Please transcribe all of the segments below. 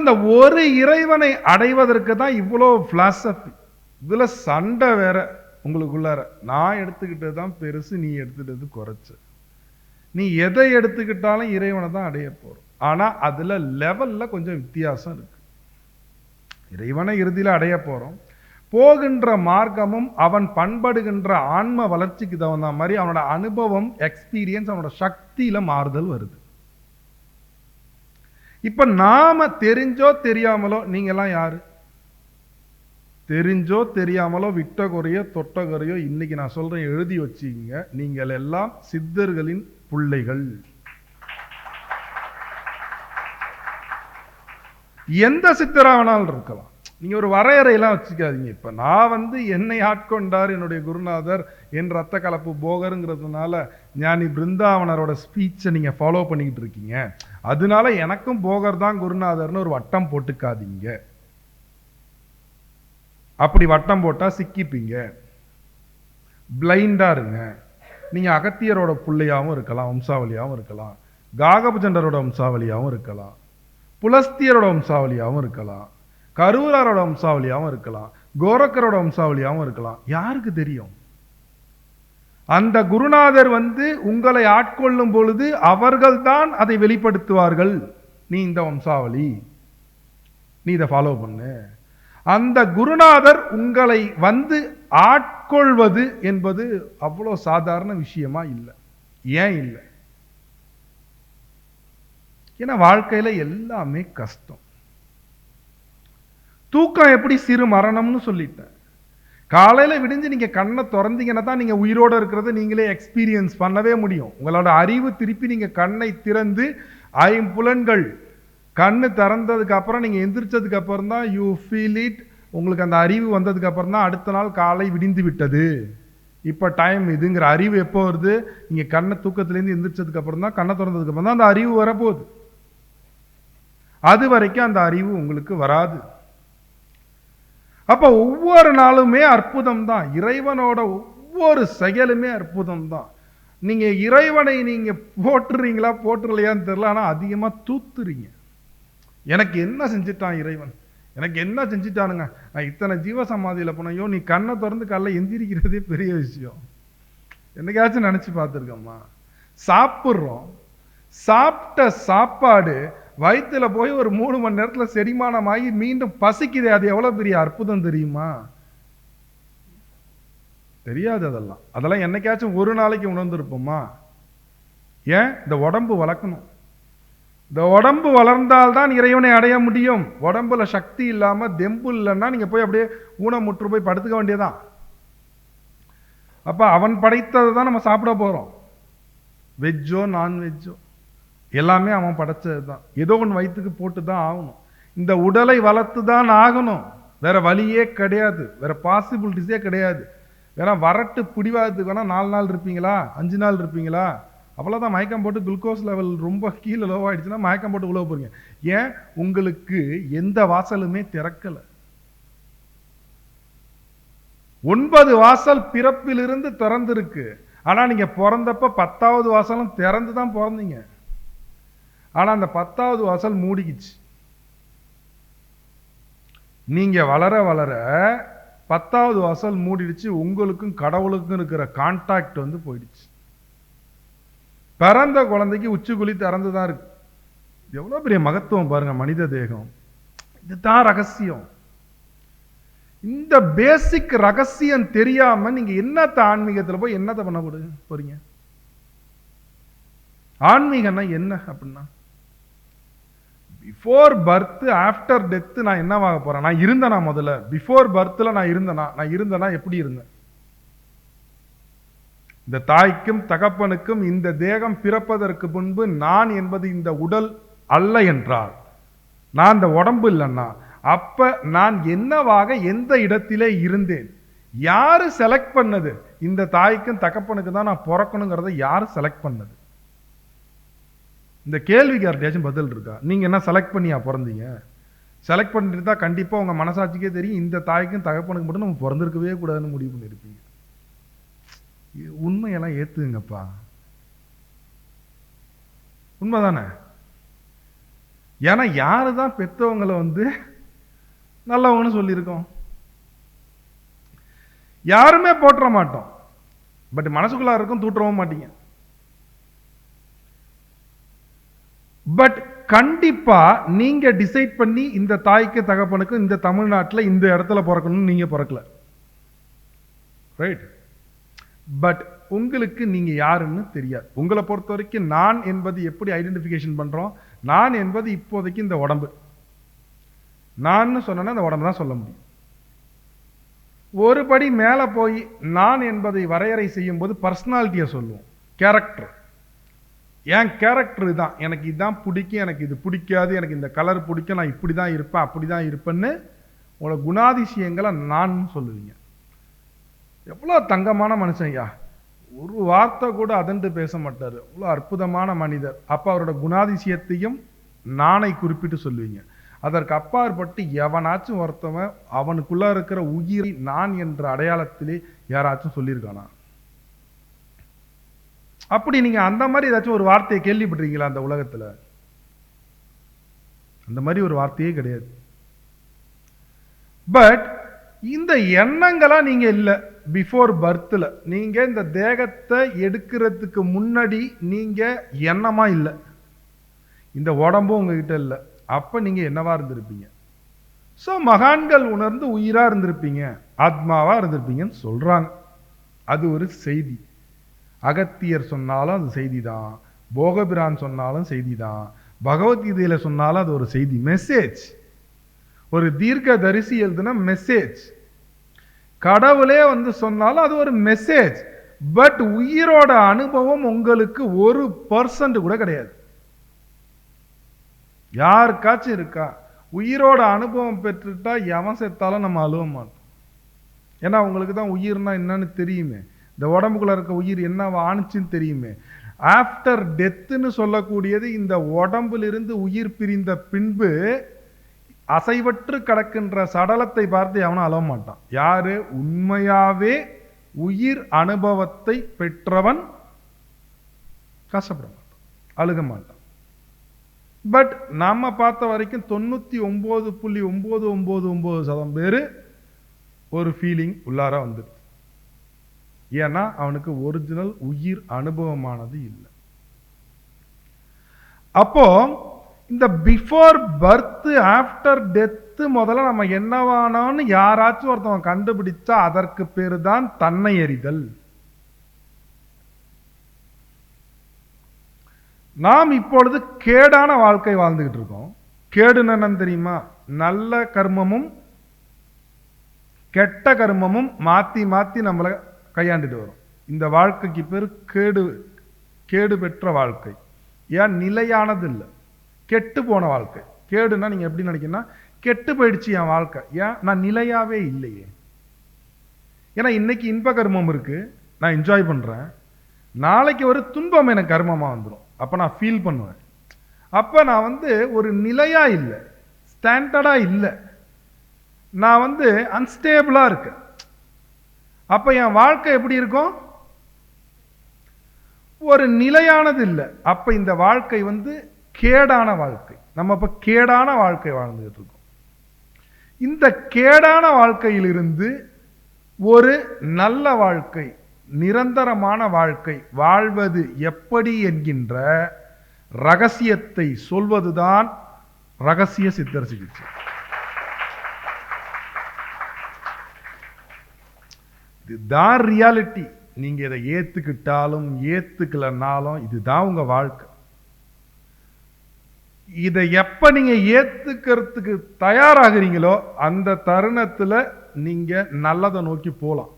அந்த ஒரு இறைவனை அடைவதற்கு தான் இவ்வளோ ஃபிலாசபி இதில் சண்டை வேற உங்களுக்குள்ளார. நான் எடுத்துக்கிட்டது தான் பெருசு நீ எடுத்துக்கிட்டது குறைச்சு. நீ எதை எடுத்துக்கிட்டாலும் இறைவனை தான் அடைய போகிறோம் ஆனால் அதில் லெவலில் கொஞ்சம் வித்தியாசம் இருக்குது இறைவனை இறுதியில் அடைய போகிறோம் போகின்ற மார்க்கமும் அவன் பண்படுகின்ற ஆன்ம வளர்ச்சிக்கு தகுந்த மாதிரி அவனோட அனுபவம் எக்ஸ்பீரியன்ஸ் அவனோட சக்தியில் மாறுதல் வருது. இப்போ நாம தெரிஞ்சோ தெரியாமலோ நீங்கெல்லாம் யார்? யாரு தெரிஞ்சோ தெரியாமலோ விட்டகுறையோ தொட்டகுறையோ இன்னைக்கு நான் சொல்கிறேன் எழுதி வச்சிங்க நீங்கள் எல்லாம் சித்தர்களின் பிள்ளைகள். எந்த சித்தரா வேணாலும் இருக்கலாம். நீங்கள் ஒரு வரையறையெல்லாம் வச்சுக்காதீங்க. இப்போ நான் வந்து என்னை ஆட்கொண்டார் என்னுடைய குருநாதர் என் ரத்த கலப்பு போகருங்கிறதுனால ஞானி பிருந்தாவனரோட ஸ்பீச்சை நீங்கள் ஃபாலோ பண்ணிக்கிட்டு இருக்கீங்க. அதனால எனக்கும் போகர் தான் குருநாதர்னு ஒரு வட்டம் போட்டுக்காதீங்க. அப்படி வட்டம் போட்டால் சிக்கிப்பீங்க. பிளைண்டாக இருங்க. நீங்கள் அகத்தியரோட பிள்ளையாகவும் இருக்கலாம் வம்சாவளியாகவும் இருக்கலாம். காகபுஜண்டரோட வம்சாவளியாகவும் இருக்கலாம். புலஸ்தியரோட வம்சாவளியாகவும் இருக்கலாம். கருவூராரோட வம்சாவளியாகவும் இருக்கலாம். கோரக்கரோட வம்சாவளியாகவும் இருக்கலாம். யாருக்கு தெரியும்? அந்த குருநாதர் வந்து உங்களை ஆட்கொள்ளும் பொழுது அவர்கள்தான் அதை வெளிப்படுத்துவார்கள். நீ இந்த வம்சாவளி. நீ இதை ஃபாலோ பண்ணு. அந்த குருநாதர் உங்களை வந்து ஆட்கொள்வது என்பது அவ்வளோ சாதாரண விஷயமா இல்லை. ஏன் இல்லை? ஏன்னா வாழ்க்கையில எல்லாமே கஷ்டம். தூக்கம் எப்படி சிறு மரணம்னு சொல்லிட்டேன். காலையில் விடிஞ்சு நீங்கள் கண்ணை திறந்தீங்கன்னா தான் நீங்கள் உயிரோட இருக்கிறத நீங்களே எக்ஸ்பீரியன்ஸ் பண்ணவே முடியும். உங்களோட அறிவு திருப்பி நீங்கள் கண்ணை திறந்து ஐம்புலன்கள் கண் திறந்ததுக்கு அப்புறம் நீங்கள் எந்திரிச்சதுக்கு அப்புறம் தான் யூ ஃபீல் இட் உங்களுக்கு அந்த அறிவு வந்ததுக்கு அப்புறம் தான் அடுத்த நாள் காலை விடிந்து விட்டது. இப்போ டைம் இதுங்கிற அறிவு எப்போ வருது? நீங்கள் கண்ணை தூக்கத்துலேருந்து எந்திரிச்சதுக்கு அப்புறம் தான் கண்ணை திறந்ததுக்கு அப்புறம் தான் அந்த அறிவு வரப்போகுது. அது வரைக்கும் அந்த அறிவு உங்களுக்கு வராது. அப்போ ஒவ்வொரு நாளுமே அற்புதம் தான் இறைவனோட ஒவ்வொரு செயலுமே அற்புதம் தான் நீங்கள் இறைவனை நீங்கள் போட்டுறீங்களா போட்டுறலையான்னு தெரில ஆனால் அதிகமாக தூத்துறீங்க. எனக்கு என்ன செஞ்சுட்டான் இறைவன்? எனக்கு என்ன செஞ்சுட்டானுங்க? நான் இத்தனை ஜீவ சமாதியில போனையோ நீ கண்ணை திறந்து காலைல எந்திரிக்கிறதே பெரிய விஷயம். என்னைக்காச்சும் நினச்சி பார்த்துருக்கோம்மா. சாப்பிட்றோம். சாப்பிட்ட சாப்பாடு வயிற்றில் போய் ஒரு மூணு மணி நேரத்தில் செரிமானமாகி மீண்டும் பசிக்குது அது எவ்வளோ பெரிய அற்புதம் தெரியுமா? தெரியாது அதெல்லாம். அதெல்லாம் என்னைக்காச்சும் ஒரு நாளைக்கு உணர்ந்துருப்போமா? ஏன்? இந்த உடம்பு வளர்க்கணும். இந்த உடம்பு வளர்ந்தால்தான் இறைவனை அடைய முடியும். உடம்புல சக்தி இல்லாமல் தெம்பு இல்லைன்னா நீங்கள் போய் அப்படியே ஊனமுற்று போய் படுத்துக்க வேண்டியதான் அப்போ அவன் படைத்ததை தான் நம்ம சாப்பிட போகிறோம் வெஜ்ஜோ நான்வெஜ்ஜோ எல்லாமே அவன் படைச்சது தான் ஏதோ ஒன்று வயிற்றுக்கு போட்டு தான் ஆகணும். இந்த உடலை வளர்த்து தான் ஆகணும். வேற வழியே கிடையாது. வேற பாசிபிலிட்டிஸே கிடையாது. வேணா வரட்டு பிடிவாதத்துக்கு வேணால் நாலு நாள் இருப்பீங்களா? அஞ்சு நாள் இருப்பீங்களா? அவ்வளோதான் மயக்கம் போட்டு குளுக்கோஸ் லெவல் ரொம்ப கீழே லோவாயிடுச்சுன்னா மயக்கம் போட்டு உழவு போகிறீங்க ஏன்? உங்களுக்கு எந்த வாசலுமே திறக்கல. ஒன்பது வாசல் பிறப்பிலிருந்து திறந்துருக்கு. ஆனால் நீங்கள் பிறந்தப்ப பத்தாவது வாசலும் திறந்து தான் பிறந்தீங்க. ஆனா அந்த பத்தாவது வாசல் மூடிக்கிச்சு. நீங்க வளர வளர பத்தாவது வாசல் மூடிடுச்சு உங்களுக்கும் கடவுளுக்கும் இருக்கிற கான்டாக்ட் வந்து போயிடுச்சு. பிறந்த குழந்தைக்கு உச்சிக்குழி திறந்து தான் இருக்கு. எவ்வளவு பெரிய மகத்துவம் பாருங்க மனித தேகம். இதுதான் ரகசியம். இந்த பேசிக் ரகசியம் தெரியாம நீங்க என்னத்த ஆன்மீகத்தில் போய் என்னத்த பண்ண போடு- போறீங்க? ஆன்மீகம்னா என்ன அப்படின்னா பிஃபோர் பர்த்து ஆஃப்டர் டெத்து நான் என்னவாக போறேன்? நான் இருந்தேனா முதல்ல? பிஃபோர் பர்த்தில் நான் இருந்தேனா? நான் இருந்தேனா? எப்படி இருந்தேன்? இந்த தாய்க்கும் தகப்பனுக்கும் இந்த தேகம் பிறப்பதற்கு முன்பு நான் என்பது இந்த உடல் அல்ல என்றால் நான் இந்த உடம்பு இல்லைன்னா அப்ப நான் என்னவாக எந்த இடத்திலே இருந்தேன்? யாரு செலக்ட் பண்ணது? இந்த தாய்க்கும் தகப்பனுக்கு தான் நான் பிறக்கணுங்கிறத யாரு செலக்ட் பண்ணது? இந்த கேள்விக்கு யார்கிட்டயாச்சும் பதில் இருக்கா? நீங்க என்ன செலக்ட் பண்ணியா பிறந்தீங்க? செலக்ட் பண்ணிட்டு தான் கண்டிப்பாக உங்க மனசாட்சிக்கே தெரியும். இந்த தாய்க்கும் தகப்பனுக்கு மட்டும் நம்ம பிறந்திருக்கவே கூடாதுன்னு முடிவு பண்ணியிருப்பீங்க உண்மையெல்லாம் ஏத்துங்கப்பா. உண்மைதானே? ஏன்னா யாரு தான் பெற்றவங்களை வந்து நல்லவங்கன்னு சொல்லியிருக்கோம். யாருமே போட்டுற மாட்டோம். பட் மனசுக்குள்ள இருக்கும் தூட்டுறவும் மாட்டீங்க. பட் கண்டிப்பாக நீங்கள் டிசைட் பண்ணி இந்த தாய்க்கு தகப்பனுக்கும் இந்த தமிழ்நாட்டில் இந்த இடத்துல பிறக்கணும்னு நீங்கள் பிறக்கல. ரைட் பட் உங்களுக்கு நீங்கள் யாருன்னு தெரியாது. உங்களை பொறுத்த வரைக்கும் நான் என்பது எப்படி ஐடென்டிஃபிகேஷன் பண்ணுறோம் நான் என்பது இப்போதைக்கு இந்த உடம்பு. நான் சொன்னேன்னா இந்த உடம்பு தான் சொல்ல முடியும். ஒரு படி மேலே போய் நான் என்பதை வரையறை செய்யும் போது பர்சனாலிட்டியை சொல்லுவோம். கேரக்டர் என் கேரக்டர் இதான். எனக்கு இதுதான் பிடிக்கும் எனக்கு இது பிடிக்காது எனக்கு இந்த கலர் பிடிக்கும் நான் இப்படி தான் இருப்பேன் அப்படி தான் இருப்பேன்னு உங்களோட குணாதிசயங்களை நான் சொல்லுவீங்க. எவ்வளோ தங்கமான மனுஷன் ஐயா ஒரு வார்த்தை கூட அதண்டு பேச மாட்டார். அவ்வளோ அற்புதமான மனிதர். அப்போ அவரோட குணாதிசயத்தையும் நானை குறிப்பிட்டு சொல்லுவீங்க. அதற்கு அப்பாற்பட்டு எவனாச்சும் ஒருத்தவன் அவனுக்குள்ளே இருக்கிற உயிரை நான் என்ற அடையாளத்திலே யாராச்சும் சொல்லியிருக்கானா? அப்படி நீங்க அந்த மாதிரி ஏதாச்சும் ஒரு வார்த்தையை கேள்விப்பட்டிருக்கீங்களா அந்த உலகத்துல? அந்த மாதிரி ஒரு வார்த்தையே கிடையாது. பட் இந்த எண்ணங்களா நீங்க இல்லை. பிஃபோர் பர்த்தில் நீங்கள் இந்த தேகத்தை எடுக்கிறதுக்கு முன்னாடி நீங்கள் எண்ணமா இல்லை. இந்த உடம்பும் உங்ககிட்ட இல்லை. அப்போ நீங்கள் என்னவா இருந்திருப்பீங்க? ஸோ மகான்கள் உணர்ந்து உயிரா இருந்திருப்பீங்க. ஆத்மாவாக இருந்திருப்பீங்கன்னு சொல்றாங்க. அது ஒரு செய்தி. அகத்தியர் சொன்னாலும் அது செய்தி தான் போகபிரான் சொன்னாலும் செய்தி தான் பகவத்கீதையில் சொன்னாலும் அது ஒரு செய்தி மெசேஜ் ஒரு தீர்க்க தரிசி எழுதுன மெசேஜ் கடவுளே வந்து சொன்னாலும் அது ஒரு மெசேஜ் பட் உயிரோட அனுபவம் உங்களுக்கு ஒரு பர்சன்ட் கூட கிடையாது. யாருக்காச்சும் இருக்கா? உயிரோட அனுபவம் பெற்றுட்டா எவன் செத்தாலும் நம்ம அழுவ மாட்டோம். ஏன்னா உங்களுக்கு தான் உயிர்னா என்னன்னு தெரியுமே. இந்த உடம்புக்குள்ள இருக்க உயிர் என்ன ஆணுச்சுன்னு தெரியுமே. ஆஃப்டர் டெத்துன்னு சொல்லக்கூடியது இந்த உடம்பிலிருந்து உயிர் பிரிந்த பின்பு அசைவற்று கிடக்கின்ற சடலத்தை பார்த்து எவனும் அழ மாட்டான். யாரு? உண்மையாவே உயிர் அனுபவத்தை பெற்றவன் கஷ்டப்பட மாட்டான். அழுக மாட்டான். பட் நம்ம பார்த்த வரைக்கும் தொண்ணூத்தி ஒன்பது புள்ளி ஒன்பது ஒன்பது ஒன்பது சதம் பேர் ஒரு ஃபீலிங் உள்ளார வந்துடுது ஏன்னா அவனுக்கு ஒரிஜினல் உயிர் அனுபவமானது இல்லை. அப்போ இந்த பிஃபோர் பர்த் ஆஃப்டர் டெத்து முதல்ல நம்ம என்னவானோன்னு யாராச்சும் ஒருத்தவன் கண்டுபிடிச்சா அதற்கு பேர் தான் தன்னை எறிதல். நாம் இப்பொழுது கேடான வாழ்க்கை வாழ்ந்துகிட்டு இருக்கோம். கேடுன்னு என்னன்னு தெரியுமா? நல்ல கர்மமும் கெட்ட கர்மமும் மாத்தி மாத்தி நம்மளை கையாண்டுட்டு வரும். இந்த வாழ்க்கைக்கு பேர் கேடு கேடு பெற்ற வாழ்க்கை. ஏன்? நிலையானது இல்லை கெட்டு போன வாழ்க்கை. கேடுன்னா நீங்கள் எப்படி நினைக்கணும்னா கெட்டு போயிடுச்சு என் வாழ்க்கை. ஏன்? நான் நிலையாகவே இல்லையே. ஏன்னா இன்னைக்கு இன்ப கர்மம் இருக்கு. நான் என்ஜாய் பண்ணுறேன் நாளைக்கு ஒரு துன்பம் எனக்கு கர்மமாக வந்துடும் அப்போ நான் ஃபீல் பண்ணுவேன். அப்போ நான் வந்து ஒரு நிலையாக இல்லை. ஸ்டாண்டர்டாக இல்லை. நான் வந்து அன்ஸ்டேபிளாக இருக்கேன். அப்போ என் வாழ்க்கை எப்படி இருக்கும்? ஒரு நிலையானது இல்லை. அப்போ இந்த வாழ்க்கை வந்து கேடான வாழ்க்கை. நம்ம இப்போ கேடான வாழ்க்கை வாழ்ந்துகிட்டு இருக்கோம். இந்த கேடான வாழ்க்கையிலிருந்து ஒரு நல்ல வாழ்க்கை நிரந்தரமான வாழ்க்கை வாழ்வது எப்படி என்கின்ற ரகசியத்தை சொல்வதுதான் ரகசிய சித்தர் சிகிச்சை. இதுதான் ரியாலிட்டி நீங்கள் இதை ஏற்றுக்கிட்டாலும் ஏற்றுக்கலனாலும் இதுதான் உங்கள் வாழ்க்கை. இதை எப்போ நீங்கள் ஏற்றுக்கிறதுக்கு தயாராகிறீங்களோ அந்த தருணத்தில் நீங்கள் நல்லதை நோக்கி போகலாம்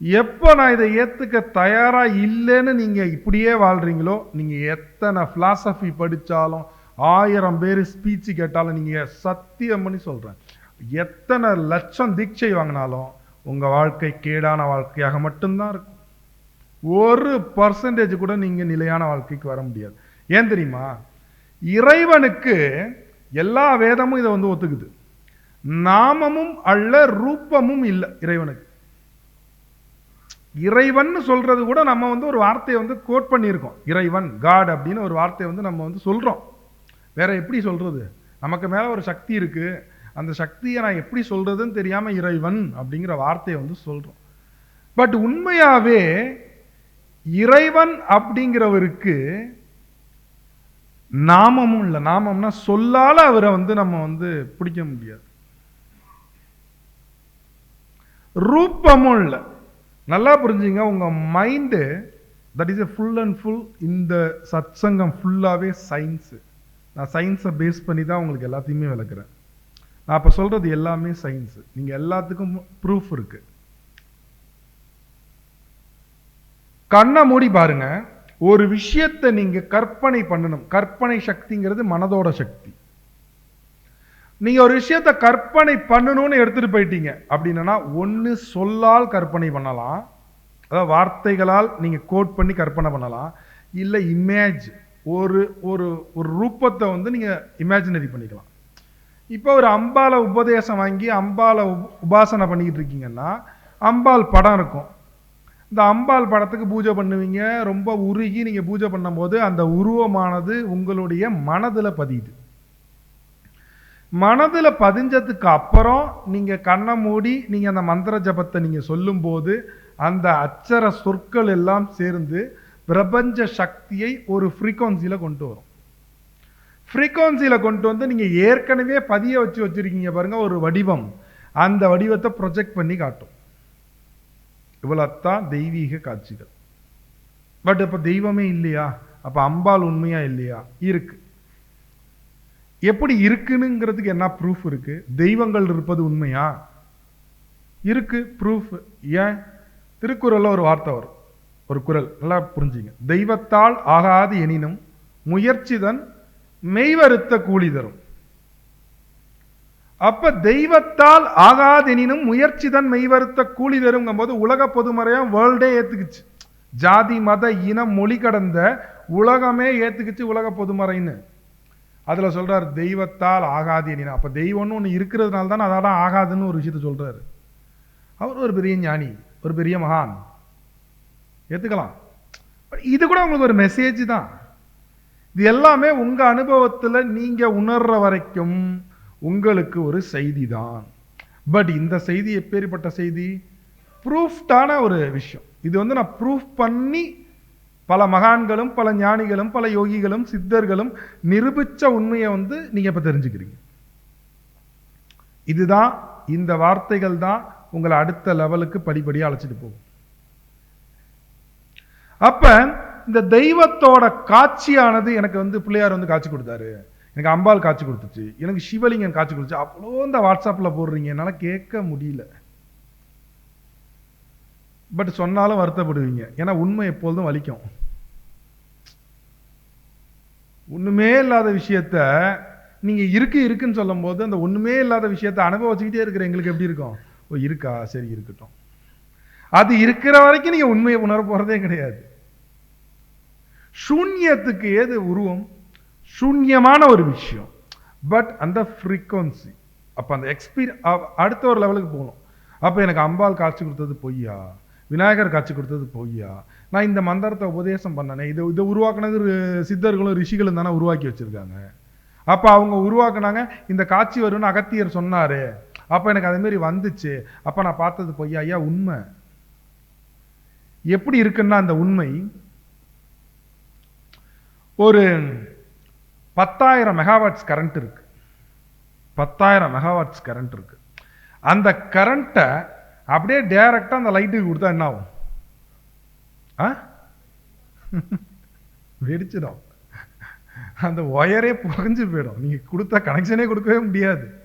எப்போ நான் இதை ஏற்றுக்க தயாராக இல்லைன்னு நீங்கள் இப்படியே வாழ்கிறீங்களோ நீங்கள் எத்தனை ஃபிலாசபி படித்தாலும் ஆயிரம் பேர் ஸ்பீச் கேட்டாலும் நீங்கள் சத்தியம் பண்ணி சொல்கிறேன் எத்தனை லட்சம் தீட்சை வாங்கினாலும் உங்கள் வாழ்க்கை கேடான வாழ்க்கையாக மட்டும்தான் இருக்கும். ஒரு பர்சன்டேஜ் கூட நீங்கள் நிலையான வாழ்க்கைக்கு வர முடியாது. ஏன் தெரியுமா? இறைவனுக்கு எல்லா வேதமும் இதை வந்து ஒத்துக்குது. நாமமும் அல்ல ரூபமும் இல்லை இறைவனுக்கு. இறைவன் சொல்றது கூட நம்ம வந்து ஒரு வார்த்தையை வந்து கோட் பண்ணியிருக்கோம். இறைவன் காட் அப்படின்னு ஒரு வார்த்தையை வந்து நம்ம வந்து சொல்கிறோம் வேற எப்படி சொல்றது? நமக்கு மேலே ஒரு சக்தி இருக்குது அந்த சக்தியை நான் எப்படி சொல்றதுன்னு தெரியாமல் இறைவன் அப்படிங்கிற வார்த்தையை வந்து சொல்றோம். பட் உண்மையாவே இறைவன் அப்படிங்கிறவருக்கு நாமமும் இல்லை. நாமம்னா சொல்லால் அவரை வந்து நம்ம வந்து பிடிக்க முடியாது. ரூபமும் இல்லை. நல்லா புரிஞ்சுங்க உங்க mind that is a full and full இந்த சத்சங்கம் ஃபுல்லாகவே சயின்ஸு நான் சயின்ஸை பேஸ் பண்ணி தான் உங்களுக்கு எல்லாத்தையுமே விளக்குறேன். நான் இப்போ சொல்கிறது எல்லாமே சயின்ஸு நீங்கள் எல்லாத்துக்கும் ப்ரூஃப் இருக்குது கண்ணை மூடி பாருங்க. ஒரு விஷயத்தை நீங்கள் கற்பனை பண்ணணும். கற்பனை சக்திங்கிறது மனதோட சக்தி. நீங்கள் ஒரு விஷயத்தை கற்பனை பண்ணணும்னு எடுத்துகிட்டு போயிட்டீங்க. அப்படின்னா ஒன்று சொல்லால் கற்பனை பண்ணலாம். அதாவது வார்த்தைகளால் நீங்கள் கோட் பண்ணி கற்பனை பண்ணலாம். இல்லை இமேஜ் ஒரு ஒரு ஒரு ரூபத்தை வந்து நீங்கள் இமேஜினரி பண்ணிக்கலாம். இப்போ ஒரு அம்பால உபதேசம் வாங்கி அம்பால உபாசனை பண்ணிக்கிட்டு இருக்கீங்கன்னா அம்பாள் படம் இருக்கும். இந்த அம்பாள் படத்துக்கு பூஜை பண்ணுவீங்க ரொம்ப உருகி நீங்கள் பூஜை பண்ணும்போது அந்த உருவமானது உங்களுடைய மனதில் பதியுது. மனதில் பதிஞ்சதுக்கு அப்புறம் நீங்கள் கண்ணை மூடி நீங்கள் அந்த மந்திர ஜபத்தை நீங்கள் சொல்லும்போது அந்த அச்சர சொற்கள் எல்லாம் சேர்ந்து பிரபஞ்ச சக்தியை ஒரு ஃப்ரீக்வன்சியில கொண்டு வரும். ஃப்ரீக்குவன்சியில் கொண்டு வந்து நீங்க ஏற்கனவே பதிய வச்சு வச்சிருக்கீங்க பாருங்க ஒரு வடிவம். அந்த வடிவத்தை ப்ரொஜெக்ட் பண்ணி காட்டும். இவ்வளோத்தான் தெய்வீக காட்சிகள். பட் இப்போ தெய்வமே இல்லையா? அப்போ அம்பாள் உண்மையா இல்லையா? இருக்கு. எப்படி இருக்குனுங்கிறதுக்கு என்ன ப்ரூஃப் இருக்கு? தெய்வங்கள் இருப்பது உண்மையா? இருக்கு ப்ரூஃப் ஏன்? திருக்குறளில் ஒரு வார்த்தை வரும். ஒரு குறள் நல்லா புரிஞ்சுங்க. தெய்வத்தால் ஆகாது எனினும் முயற்சிதன் மெய்வருத்த கூலி தரும். அப்ப தெய்வத்தால் ஆகாதெனினும் முயற்சிதன் மெய்வருத்த கூலி தருங்கும் போது உலக பொதுமறையும் வேர்ல்டே ஏத்துக்குச்சு. ஜாதி மத இனம் மொழி கடந்த உலகமே ஏத்துக்குச்சு உலக பொதுமறைன்னு. அதுல சொல்றார் தெய்வத்தால் ஆகாது எனினும் அப்ப தெய்வம்னு ஒன்று இருக்கிறதுனால தான் அதான் ஆகாதுன்னு ஒரு விஷயத்த சொல்றாரு. அவர் ஒரு பெரிய ஞானி ஒரு பெரிய மகான். ஏத்துக்கலாம். இது கூட உங்களுக்கு ஒரு மெசேஜ் தான். இது எல்லாமே உங்கள் அனுபவத்தில் நீங்கள் உணர்ற வரைக்கும் உங்களுக்கு ஒரு செய்தி தான் பட் இந்த செய்தி எப்பேற்பட்ட செய்தி? ப்ரூஃப்டான ஒரு விஷயம். இது வந்து நான் ப்ரூஃப் பண்ணி பல மகான்களும் பல ஞானிகளும் பல யோகிகளும் சித்தர்களும் நிரூபிச்ச உண்மையை வந்து நீங்கள் இப்போ தெரிஞ்சுக்கிறீங்க. இதுதான் இந்த வார்த்தைகள் தான் உங்களை அடுத்த லெவலுக்கு படிப்படியாக அழைச்சிட்டு போகும். அப்ப இந்த தெய்வத்தோட காட்சியானது எனக்கு வந்து பிள்ளையார் வந்து காட்சி கொடுத்தாரு. எனக்கு அம்பாள் காட்சி கொடுத்துச்சு. எனக்கு சிவலிங்கம் காட்சி கொடுத்துச்சு. அவ்வளோ இந்த வாட்ஸ்அப்ல போடுறீங்க. என்னால் கேட்க முடியல. பட் சொன்னாலும் வருத்தப்படுவீங்க. ஏன்னா உண்மை எப்பொழுதும் வலிக்கும். ஒண்ணுமே இல்லாத விஷயத்த நீங்க இருக்கு இருக்குன்னு சொல்லும் போது அந்த ஒண்ணுமே இல்லாத விஷயத்த அனுபவிச்சுக்கிட்டே இருக்கிற எங்களுக்கு எப்படி இருக்கும்? ஓ இருக்கா? சரி இருக்கட்டும். அது இருக்கிற வரைக்கும் நீங்க உண்மையை உணர போறதே கிடையாது. சூன்யத்துக்கு ஏது உருவம்? சூன்யமான ஒரு விஷயம். பட் அந்த ஃப்ரீக்வன்சி அப்போ அந்த எக்ஸ்பீரியன் அடுத்த ஒரு லெவலுக்கு போகணும். அப்போ எனக்கு அம்பாள் காட்சி கொடுத்தது பொய்யா? விநாயகர் காட்சி கொடுத்தது பொய்யா? நான் இந்த மந்திரத்தை உபதேசம் பண்ணனே இதை இதை உருவாக்குனது சித்தர்களும் ரிஷிகளும் தானே உருவாக்கி வச்சுருக்காங்க. அப்போ அவங்க உருவாக்குனாங்க இந்த காட்சி வரும்னு அகத்தியர் சொன்னார். அப்போ எனக்கு அதேமாரி வந்துச்சு. அப்போ நான் பார்த்தது பொய்யா? ஐயா உண்மை. எப்படி இருக்குன்னா அந்த உண்மை? ஒரு பத்தாயிரம் மெகாவாட்ஸ் கரண்ட் இருக்குது பத்தாயிரம் மெகாவாட்ஸ் கரண்ட் இருக்குது அந்த கரண்ட்டை அப்படியே டைரக்டா அந்த லைட்டுக்கு கொடுத்தா என்ன ஆகும்? ஆ? வெடிச்சிடும். அந்த ஒயரே புகஞ்சு போயிடும். நீங்கள் கொடுத்த கனெக்ஷனே கொடுக்கவே முடியாது.